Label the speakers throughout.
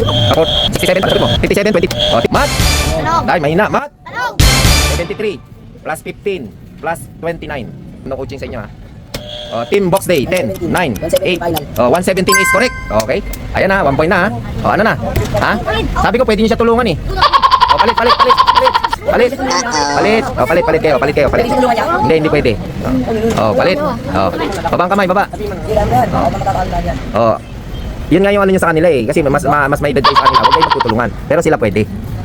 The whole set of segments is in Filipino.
Speaker 1: Ako, 67, ano mo? 57, 20. Oh, mat!
Speaker 2: Tanong.
Speaker 1: Dahil mahina, mat!
Speaker 2: Tanong.
Speaker 1: 73 plus 15 plus 29. Ano coaching sa inyo ha? Oh, team box day 10, 9, 8. Oh, 117 is correct. Okay. Ayan na, 1 point na ha. Oh, ano na? Ha? Sabi ko pwede niyo siya tulungan eh. Oh, palit, palit, palit, palit. Palit. Palit. Oh, palit, palit kayo, palit kayo, palit. Hindi, hindi pwede. Oh, palit. Oh. Babang kamay, baba. Oh. Yun nga yung ano nyo sa kanila eh. Kasi mas ma, mas may edad kayo sa kanila. Huwag kayo magtutulungan. Pero sila pwede.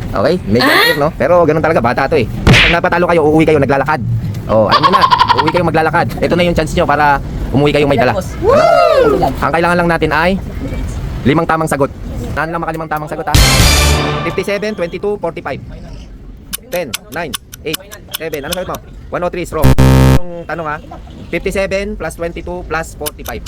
Speaker 1: Okay? Medyo ah? no? Pero ganun talaga, bata to eh. Pag napatalo kayo, uuwi kayo naglalakad. Oh, alam nyo na. Uuwi kayo maglalakad. Ito na yung chance nyo para umuwi kayong may dala. Ano? Ang kailangan lang natin ay limang tamang sagot. Saan lang makalimang tamang sagot ha? 57, 22, 45. 10, 9, 8, 7. Ano sagot mo? 103 is wrong. Yung tanong ha? 57 plus 22 plus 45.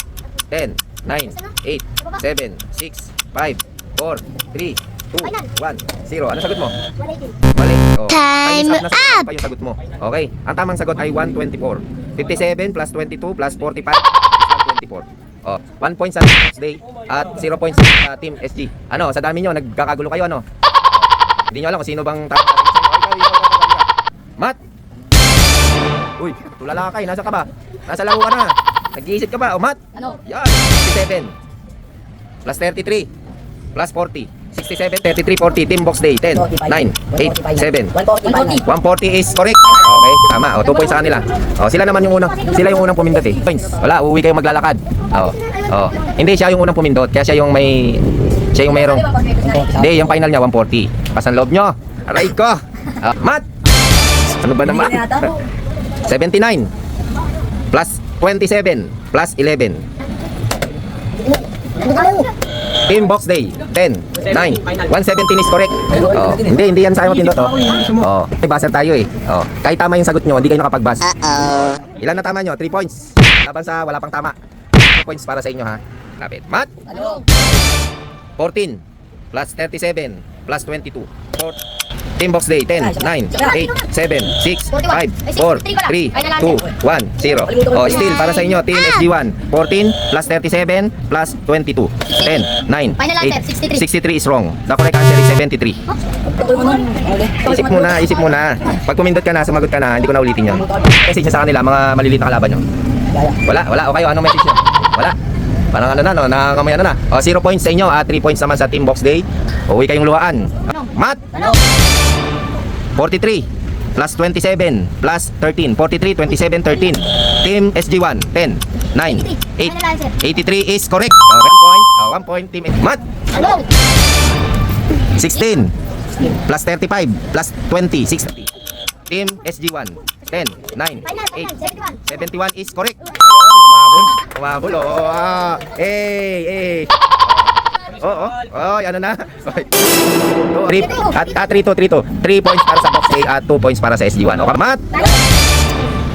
Speaker 1: 10, 9, 8, 7, 6, 5, 4, 3, 2, 1, 0. Ano sagot mo?
Speaker 2: 118.
Speaker 1: Mali. Oh.
Speaker 2: Time
Speaker 1: Ay, nasa- pa yung sagot mo. Okay. Ang tamang sagot ay 124. 57 plus 22 plus 45 plus 124. Oh, 1 point sa day at 0 points sa team SG. Ano, sa dami nyo, nagkakagulo kayo, ano? Hindi nyo alam kung sino bang tama. Mat! Uy, tulala ka kayo. Nasa ka ba? Nasa laro ka na. Nag-iisip ka ba? O, Mat?
Speaker 2: Ano?
Speaker 1: Yan. 67. Plus 33. Plus 40. 67, 33, 40. Team box day. 10, 9, 8, 7. 140 is correct. Okay, tama. O, 2 points sa kanila. O, sila naman yung unang, sila yung unang pumindot eh. Points. Wala, uuwi kayo maglalakad. O, o. Hindi, siya yung unang pumindot. Kaya siya yung may, siya yung mayroong, hindi, yung final niya, 140. Pasan loob nyo. Aray ko. Ah, Mat! Ano ba naman? 79 plus 27 plus 11. Team box day 10 9 117 is correct. Oh, hindi hindi yan sa akin pindot oh. Oh, may tayo eh. Oh, kahit tama yung sagot nyo, hindi kayo nakapag-bus. Ilan na tama nyo? 3 points. Laban sa wala pang tama. 2 points para sa inyo ha. Lapit. Mat. 14 plus 37 plus 22. Four- Team box day 10 9 8 7 6 5 4 3 2 1 0. Oh, still para sa inyo Team SG1 14 plus 37 plus 22. 10 9
Speaker 2: Final answer,
Speaker 1: 8 63 is wrong. The correct answer is 73. Isip muna, isip muna. Pag pumindot ka na, sumagot ka na, hindi ko na ulitin yun. Message niya sa kanila, mga maliliit na kalaban nyo. Wala, wala. O kayo, anong message nyo? Wala. Parang ano na, no? Nangangamay ano na. O, 0 points sa inyo, at 3 points naman sa Team Box Day. Uwi kayong luhaan. Mat! 43 plus 27 plus 13. 43, 27, 13. Team SG1, 10, 9, 8, 83 is correct. O, 1 point. O, 1 point, Team Mat!
Speaker 2: Tanong.
Speaker 1: 16 plus 35 plus 20 60 Team SG1 10 9 8 71 is correct umabol Oo ah. Eh eh Oo oh, oh, ano na oh, three, at, at 3 to 3 to 3 points para sa box A at 2 points para sa SG1 Okay, mat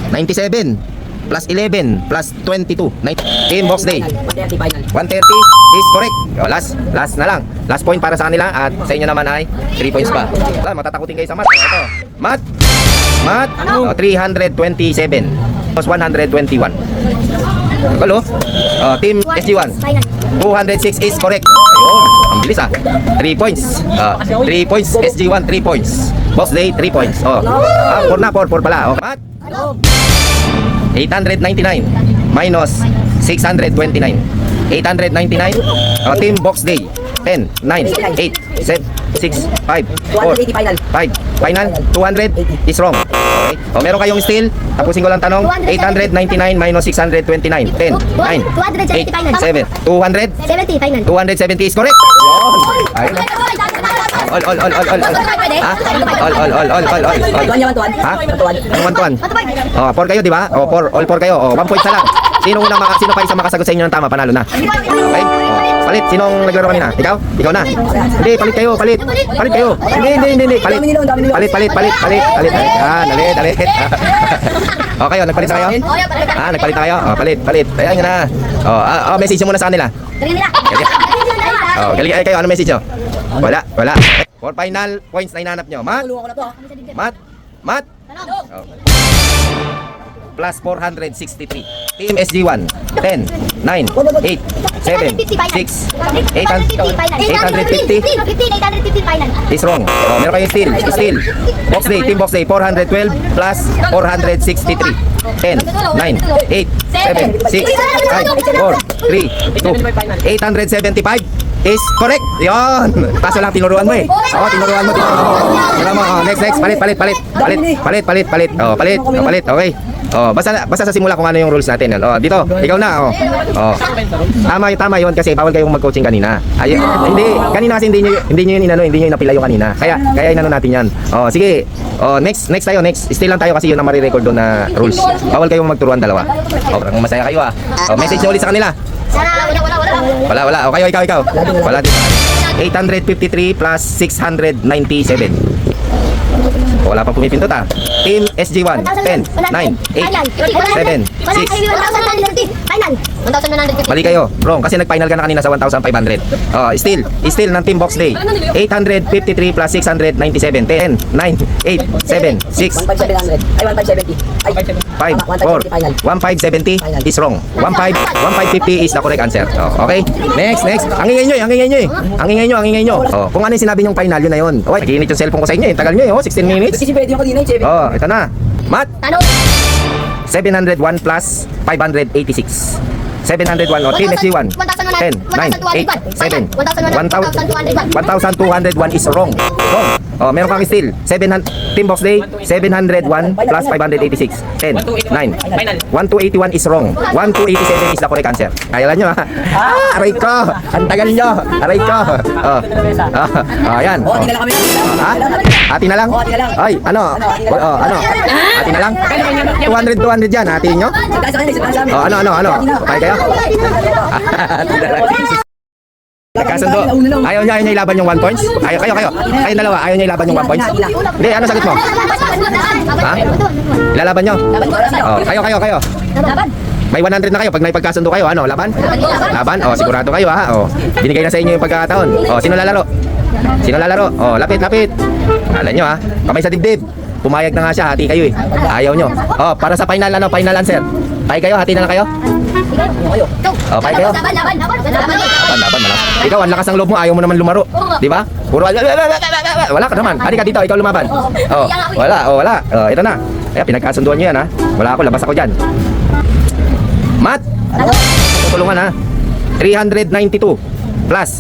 Speaker 1: 97 plus 11 plus 22 Nine- Team box day 130 is correct. O, last, last na lang. Last point para sa kanila at sa inyo naman ay 3 points pa. Wala, matatakutin kayo sa math. Ito. Math. Math. O, 327 plus 121. Kalo. O, team SG1. 206 is correct. Ayun. Ang bilis ah. 3 points. Uh, 3 points. SG1, 3 points. Box day, 3 points. O. Ah, 4 na, 4. 4 pala. O, math. 899 minus 629. 899. O, team box day. 10, 9, 8, 7, 6, 5, 4, 5. Final, 200 is wrong. Okay. O, meron kayong still. Tapusin ko lang tanong. 899 minus 629. 10, 9, 8, 7, 200.
Speaker 2: 70, final.
Speaker 1: 270 is correct. Yun. Ayun. All, all, all, all, all, all. Ha? All, all, all, all, all, all, all. Ha? Ano one to one? Oh, four kayo, di ba? Oh, four, all four kayo. Oh, one point na lang. Sino unang maka, sino pa isang makasagot sa inyo ng tama, panalo na. Okay? Oh, palit, sinong naglaro kanina? Ikaw? Ikaw na? Hindi, palit kayo, palit. Palit kayo. Hindi, hindi, hindi, hindi. Palit. Palit, palit, palit, palit, palit. Yan, dalit, dalit. oh, nagpalit na kayo? Ah, nagpalit na kayo? Oh, palit, palit. Ayan na. Oh, ah, oh, message mo muna sa kanila. Oh, galing kayo, ano message nyo? Wala, wala. For final points na hinanap nyo. Mat? Mat? Mat? Oh. plus 463. Team SG1, 10, 9, 8, 7, 6, 850 is wrong. Oh, meron kayong steel. Steel. Box day, team box day, 412 plus 463. 10, 9, 8, 7, 6, 5, 4, 3, 2, 875 is correct. Yon. Kaso lang tinuruan mo eh. Oo, tinuruan mo, tinuruan mo. Oh, next, next. Palit, palit, palit. Palit, palit, palit, palit. Oh, palit. Oh, palit. Okay. Oh, basta basta sa simula kung ano yung rules natin. Oh, dito, ikaw na. Oh. Oh. Tama, tama 'yon kasi bawal kayong mag-coaching kanina. Ay, hindi, kanina kasi hindi niyo hindi niyo yun inano, hindi niyo napila yung kanina. Kaya kaya inano natin 'yan. Oh, sige. Oh, next next tayo, next. Stay lang tayo kasi yun ang mare-record doon na rules. Bawal kayong magturuan dalawa. Oh, masaya kayo ah. Oh, message nyo ulit sa kanila. Wala, wala. O kayo, ikaw, ikaw. Wala din. 853 plus 697. O, Wala pang pumipindot ah. Team SG1, 10, 9, 8, 7, 6. Mali kayo. Wrong. Kasi nag-final ka na kanina sa 1,500. Oh, still. Still ng Team Box Day. 853 plus 697. 10, 9, 8, 7, 6,
Speaker 2: 1,500. Ay, 1,570. Ay,
Speaker 1: 5, 4, 1570 is wrong. 15, 1550 is the correct answer. Oh, okay? Next, next. Ang ingay nyo eh, ang ingay nyo eh. Ang ingay nyo, ang ingay nyo. Oh, kung ano yung sinabi nyong final, yun na yun. Okay, naginit yung cellphone ko sa inyo eh. Tagal nyo eh, oh, 16 minutes.
Speaker 2: Kasi si Freddy yung kanina, eh, 7.
Speaker 1: Oh, ito na. Mat, 701 plus 586. 701 o Team SG1 10, 9, 8, 7 1,201 is wrong Wrong Oh, meron kang still 700 Team Box Day 701 plus 586 10, 9 1281 is wrong 1287 is the correct answer Kaya nyo ha Ah, aray ko Ang tagal nyo Aray ko Oh, oh, oh yan
Speaker 2: Oh, tingnan kami.
Speaker 1: Ha? Ati na lang?
Speaker 2: Lang.
Speaker 1: Ay, ano? Oh, ano? Ati na lang? 200, 200 yan, ati nyo? Oh, ano, ano, ano? Kaya kayo? Nagkasundo. Ayaw niya, ayaw niya ilaban yung 1 points? Ayaw, kayo, kayo. Kayo dalawa, ayaw niya ilaban yung 1 points? Hindi, ano sagot mo? Ha? Ilalaban nyo? Oh, kayo, kayo, kayo. May 100 na kayo pag naipagkasundo kayo, ano? Laban? Laban? Oh, sigurado kayo ha. Oh, binigay na sa inyo yung pagkakataon. Oh, sino lalaro? Sino lalaro? Oh, lapit, lapit. Alam nyo ha. Kamay sa dibdib. Pumayag na nga siya, hati kayo eh. Ayaw nyo. Oh, para sa final ano, final answer. Pay kayo, hati na lang kayo. Oh, pay kayo. Laban, laban na lang. Ikaw, ang lakas ng loob mo, ayaw mo naman lumaro. Di ba? Puro, wala ka naman. Hari ka dito, ikaw lumaban. Oh, wala, oh, wala. Oh, ito na. Kaya pinagkasunduan nyo yan ha. Wala ako, labas ako dyan. Mat! Tutulungan ha. 392 plus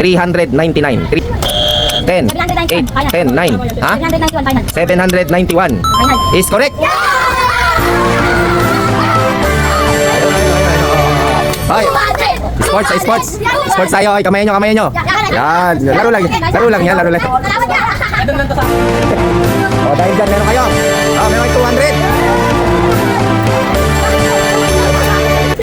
Speaker 1: 399. 3, 10, 8, 10, 9. Ha? 791 is correct. Hoy, sports, sports. Sports tayo. Ay, kamay nyo, kamay nyo. Yan. Laro lang. Laro lang yan, laro lang. O, dahil dyan, meron kayo. O, meron 200.